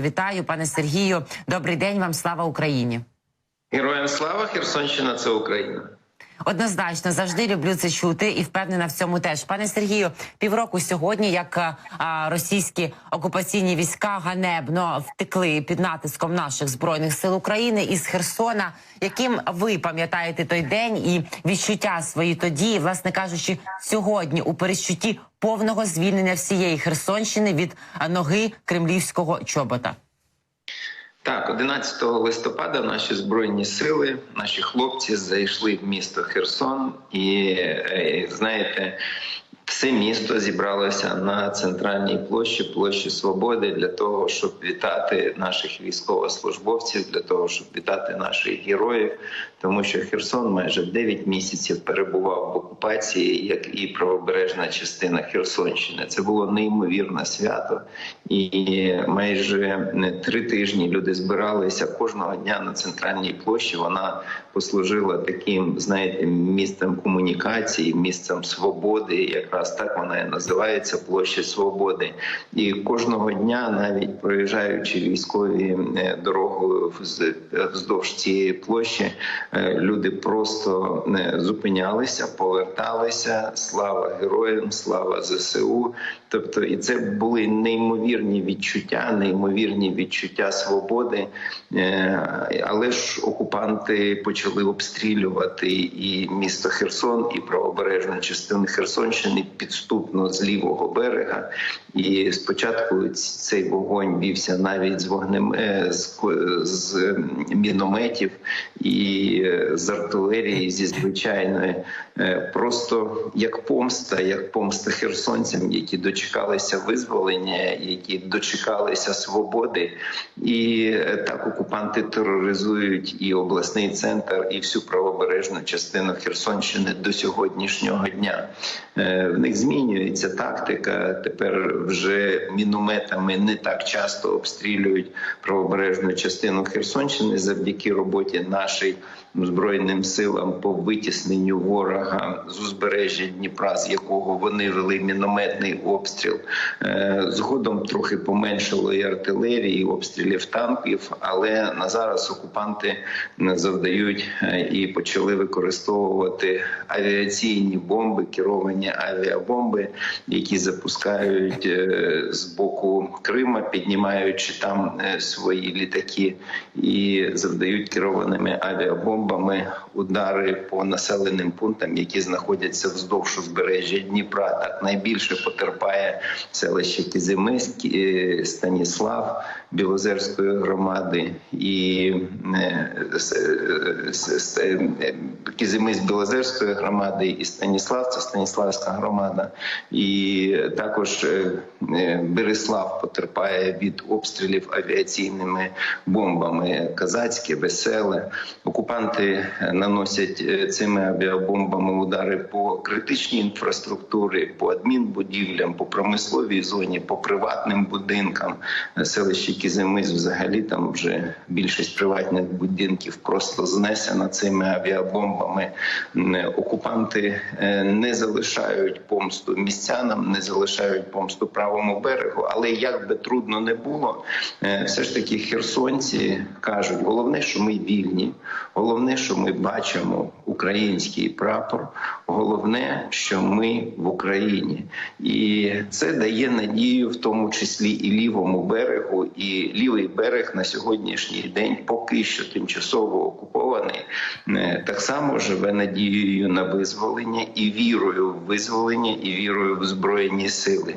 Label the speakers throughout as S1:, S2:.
S1: Вітаю, пане Сергію. Добрий день вам. Слава Україні.
S2: Героям слава Херсонщина це Україна.
S1: Однозначно завжди люблю це чути і впевнена в цьому теж. Пане Сергію, півроку сьогодні, як а, російські окупаційні війська ганебно втекли під натиском наших збройних сил України із Херсона. Яким ви пам'ятаєте той день і відчуття свої тоді, власне кажучи, сьогодні у передчутті повного звільнення всієї Херсонщини від ноги кремлівського чобота?
S2: Так, 11 листопада наші збройні сили, наші хлопці зайшли в місто Херсон, і е, знаєте, все місто зібралося на центральній площі, площі Свободи, для того, щоб вітати наших військовослужбовців, для того, щоб вітати наших героїв, тому що Херсон майже 9 місяців перебував в окупації, як і правобережна частина Херсонщини. Це було неймовірне свято, і майже три тижні люди збиралися кожного дня на центральній площі. Вона послужила таким, знаєте, місцем комунікації, місцем свободи. Якраз так вона і називається площа свободи. І кожного дня, навіть проїжджаючи військові е, дорогою вз- вздовж цієї площі, е, люди просто не зупинялися, поверталися. Слава героям, слава ЗСУ. Тобто, і це були неймовірні відчуття, неймовірні відчуття свободи. Е, Але ж окупанти почали обстрілювати і місто Херсон, і правобережну частину Херсонщини підступно з лівого берега. І спочатку цей вогонь вівся навіть з вогнем е, з, з мінометів і е, з артилерії, зі звичайної, просто як помста, як помста херсонцям, які дочекалися визволення, які дочекалися свободи, і е, так окупанти тероризують і обласний центр, і всю правобережну частину Херсонщини до сьогоднішнього дня. Е, В них змінюється тактика. Тепер вже мінометами не так часто обстрілюють правобережну частину Херсонщини завдяки роботі нашої збройним силам по витісненню ворога з узбережжя Дніпра, з якого вони вели мінометний обстріл. Е, Згодом трохи поменшало і артилерії, і обстрілів танків, але на зараз окупанти завдають е, і почали використовувати авіаційні бомби, керовані авіабомби, які запускають е, з боку Крима, піднімаючи там е, свої літаки і завдають керованими авіабомбами удари по населеним пунктам, які знаходяться вздовж узбережжя Дніпра. Так найбільше потерпає селище Кізимиськ, Станіслав Білозерської громади і е, е, е, Кізимиськ Білозерської громади і Станіслав, це Станіславська громада, і також Береслав потерпає від обстрілів авіаційними бомбами. Казацьке, веселе. Окупанти наносять цими авіабомбами удари по критичній інфраструктурі, по адмінбудівлям, по промисловій зоні, по приватним будинкам. Е, Селище Кізимис взагалі там вже більшість приватних будинків просто знесена цими авіабомбами. Окупанти е, не залишають помсту містянам, не залишають помсту правому берегу. Але як би трудно не було, е, все ж таки херсонці кажуть: головне, що ми вільні, головне, що ми бачимо український прапор. Головне, що ми в Україні, і це дає надію, в тому числі і лівому берегу. І лівий берег на сьогоднішній день поки що тимчасово окупований. е, Так само живе надією на визволення і вірою в визволення, і вірою в збройні сили.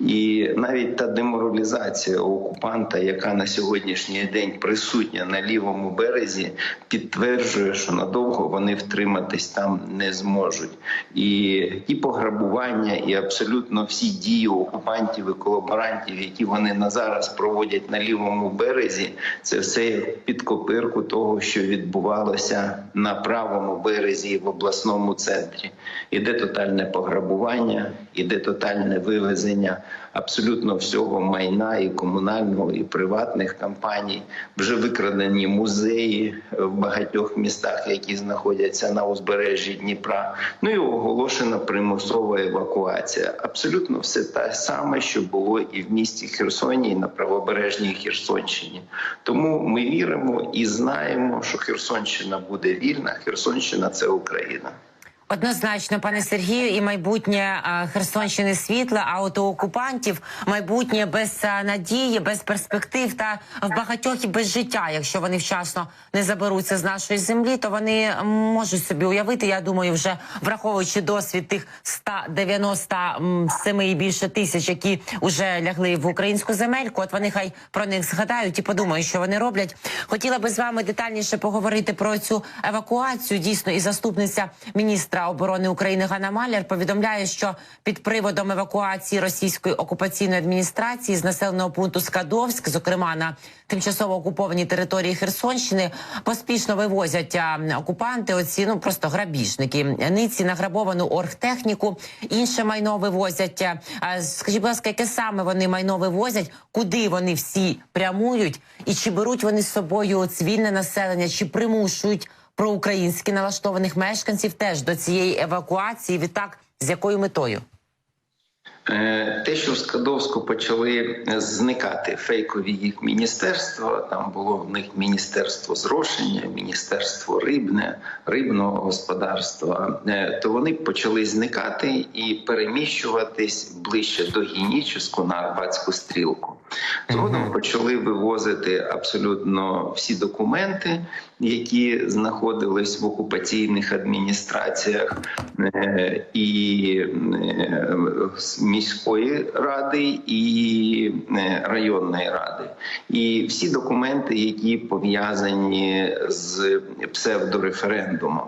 S2: І навіть та деморалізація окупанта, яка на сьогоднішній день присутня на лівому березі, підтверджує, що надовго вони втриматись там не зможуть. І ті пограбування, і абсолютно всі дії окупантів і колаборантів, які вони на зараз проводять на лівому березі, це все під копирку того, що відбувалося на правому березі в обласному центрі. Іде тотальне пограбування, іде тотальне вивезення абсолютно всього майна і комунального, і приватних компаній. Вже викрадені музеї в багатьох містах, які знаходяться на узбережжі Дніпра. Ну і оголошена примусова евакуація. Абсолютно все те саме, що було і в місті Херсоні, і на правобережній Херсонщині. Тому ми віримо і знаємо, що Херсонщина буде вільна. Херсонщина це Україна.
S1: Однозначно, пане Сергію, і майбутнє Херсонщини світле, а от у окупантів майбутнє без надії, без перспектив та в багатьох і без життя. Якщо вони вчасно не заберуться з нашої землі, то вони можуть собі уявити. Я думаю, вже враховуючи досвід тих 197 і більше тисяч, які вже лягли в українську земельку. От вони хай про них згадають і подумають, що вони роблять. Хотіла би з вами детальніше поговорити про цю евакуацію. Дійсно, і заступниця міністра оборони України Ганна Маляр повідомляє, що під приводом евакуації російської окупаційної адміністрації з населеного пункту Скадовськ, зокрема на тимчасово окупованій території Херсонщини, поспішно вивозять окупанти. Оці ну просто грабіжники. Ниці награбовану оргтехніку, інше майно вивозять. Скажіть, будь ласка, яке саме вони майно вивозять, куди вони всі прямують, і чи беруть вони з собою цивільне населення, чи примушують проукраїнськи налаштованих мешканців теж до цієї евакуації? Відтак, з якою метою?
S2: Е, Те, що в Скадовську почали зникати фейкові їх міністерства, там було в них міністерство зрошення, міністерство рибне, рибного господарства, е, то вони почали зникати і переміщуватись ближче до Геніческу на Арбатську стрілку. Згодом почали вивозити абсолютно всі документи, які знаходились в окупаційних адміністраціях е, і е, міської ради і е, районної ради, і всі документи, які пов'язані з псевдореферендумом.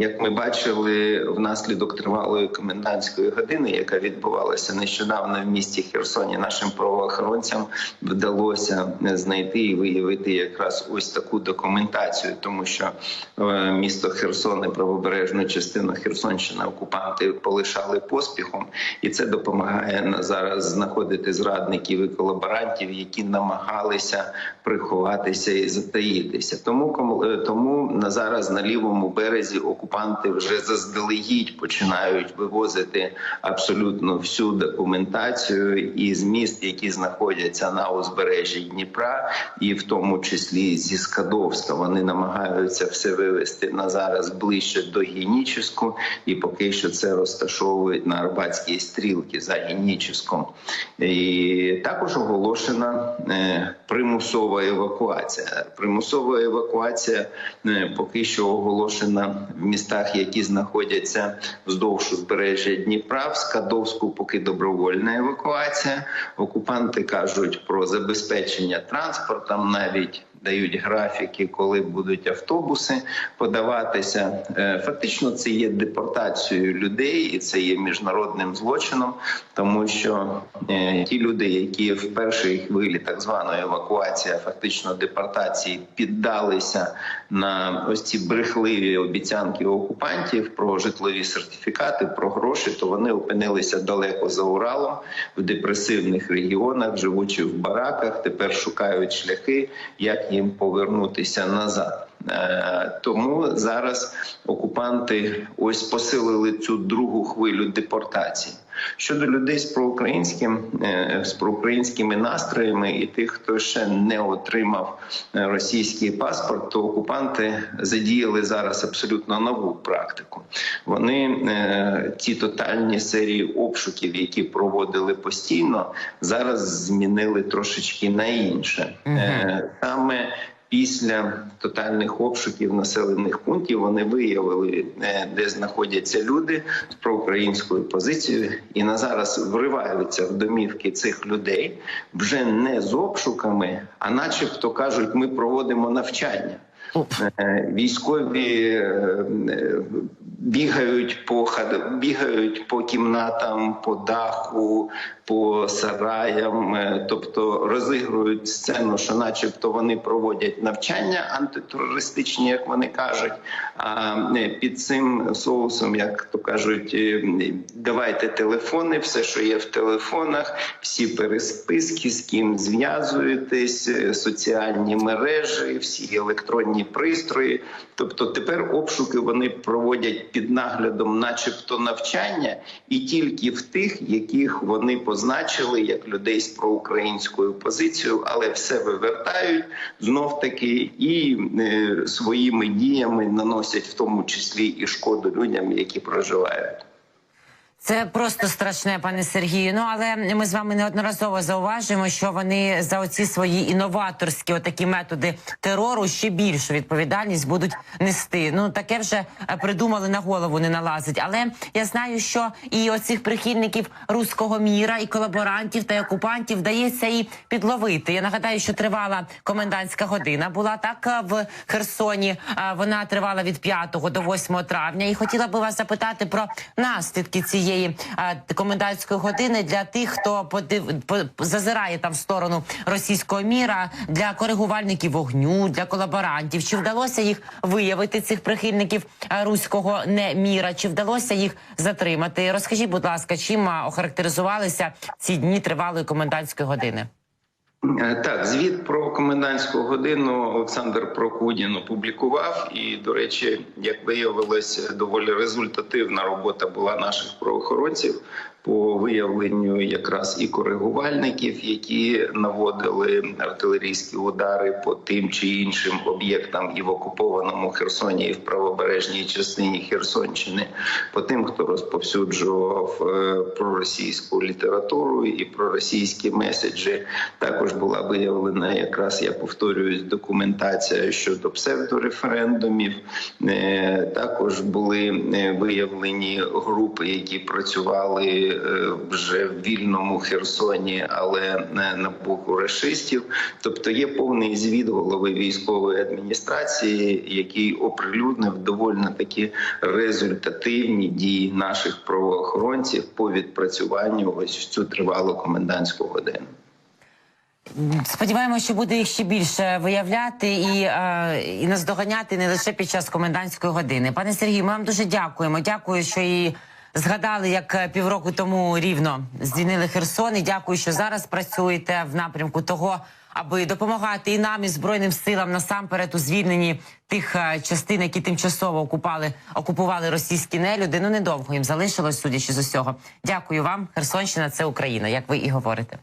S2: Як ми бачили, внаслідок тривалої комендантської години, яка відбувалася нещодавно в місті Херсоні, нашим правоохоронцям вдалося знайти і виявити якраз ось таку документацію, тому що е, місто Херсон і правобережну частину Херсонщини окупанти полишали поспіхом, і це допомагає зараз знаходити зрадників і колаборантів, які намагалися приховатися і затаїтися. Тому е, тому на зараз на лівому березі окупанти вже заздалегідь починають вивозити абсолютно всю документацію і зміст, які знаходяться на узбережжі Дніпра, і в тому числі зі Скадовська. Вони намагаються все вивести на зараз ближче до Геніческу, і поки що це розташовують на Арбатській стрілці за Геніческом. І також оголошена е, примусова евакуація. Примусова евакуація е, поки що оголошена в містах, які знаходяться вздовж узбережжя Дніпра. В Скадовську поки добровольна евакуація. Окупанти кажуть про забезпечення транспортом навіть. Дають графіки, коли будуть автобуси подаватися. Е, Фактично, це є депортацією людей, і це є міжнародним злочином, тому що е, ті люди, які в першій хвилі так званої евакуації, фактично депортації, піддалися на ось ці брехливі обіцянки окупантів про житлові сертифікати, про гроші, то вони опинилися далеко за Уралом в депресивних регіонах, живучи в бараках. Тепер шукають шляхи, як їм повернутися назад. Е, Тому зараз окупанти ось посилили цю другу хвилю депортації. Щодо людей з проукраїнським е, з проукраїнськими настроями і тих, хто ще не отримав е, російський паспорт, то окупанти задіяли зараз абсолютно нову практику. Вони ті тотальні серії обшуків, які проводили постійно, зараз змінили трошечки на інше. Саме Після тотальних обшуків населених пунктів вони виявили, е, де знаходяться люди з проукраїнською позицією, і на зараз вриваються в домівки цих людей вже не з обшуками, а начебто кажуть, ми проводимо навчання. Е, Військові е, бігають по бігають по кімнатам, по даху, по сараям, е, тобто розігрують сцену, що, начебто, вони проводять навчання антитерористичні, як вони кажуть. А е, під цим соусом, як то кажуть, е, давайте телефони, все, що є в телефонах, всі пересписки, з ким зв'язуєтесь, соціальні мережі, всі електронні пристрої. Тобто тепер обшуки вони проводять під наглядом, начебто, навчання, і тільки в тих, яких вони позначили як людей з проукраїнською позицією, але все вивертають знов таки і е, своїми діями наносять в тому числі і шкоду людям, які проживають.
S1: Це просто страшне, пане Сергію. Ну але ми з вами неодноразово зауважуємо, що вони за оці свої інноваторські отакі методи терору ще більшу відповідальність будуть нести. Ну таке вже е, придумали на голову, не налазить. Але я знаю, що і оцих прихильників руського міра, і колаборантів та окупантів вдається і підловити. Я нагадаю, що тривала комендантська година. Була так е, в Херсоні. Е, Вона тривала від 5 до 8 травня. І хотіла би вас запитати про наслідки цієї е, комендантської години для тих, хто подив по- зазирає там в сторону російського міра для коригувальників вогню, для колаборантів. Чи вдалося їх виявити цих прихильників руського не міра? Чи вдалося їх затримати? Розкажіть, будь ласка, чим охарактеризувалися ці дні тривалої комендантської години?
S2: Е, Так, звіт про комендантську годину Олександр Прокудін опублікував. І, до речі, як виявилось, доволі результативна робота була наших правоохоронців по виявленню якраз і коригувальників, які наводили артилерійські удари по тим чи іншим об'єктам і в окупованому Херсоні, і в правобережній частині Херсонщини, по тим, хто розповсюджував е, проросійську літературу і проросійські меседжі. Також була виявлена якраз я повторююсь, документація щодо псевдореферендумів. Е, Також були е, виявлені групи, які працювали вже в вільному Херсоні, але не на боку рашистів. Тобто є повний звіт голови військової адміністрації, який оприлюднив доволі такі результативні дії наших правоохоронців по відпрацюванню ось в цю тривалу комендантську годину.
S1: Сподіваємося, що буде їх ще більше виявляти і, е, і наздоганяти не лише під час комендантської години. Пане Сергію, ми вам дуже дякуємо. Дякую, що і згадали, як е, півроку тому рівно звільнили Херсон. І дякую, що зараз працюєте в напрямку того, аби допомагати і нам, і збройним силам насамперед у звільненні тих е, частин, які тимчасово окупали окупували російські нелюди. Ну недовго їм залишилось, судячи з усього. Дякую вам, Херсонщина. Це Україна, як ви і говорите.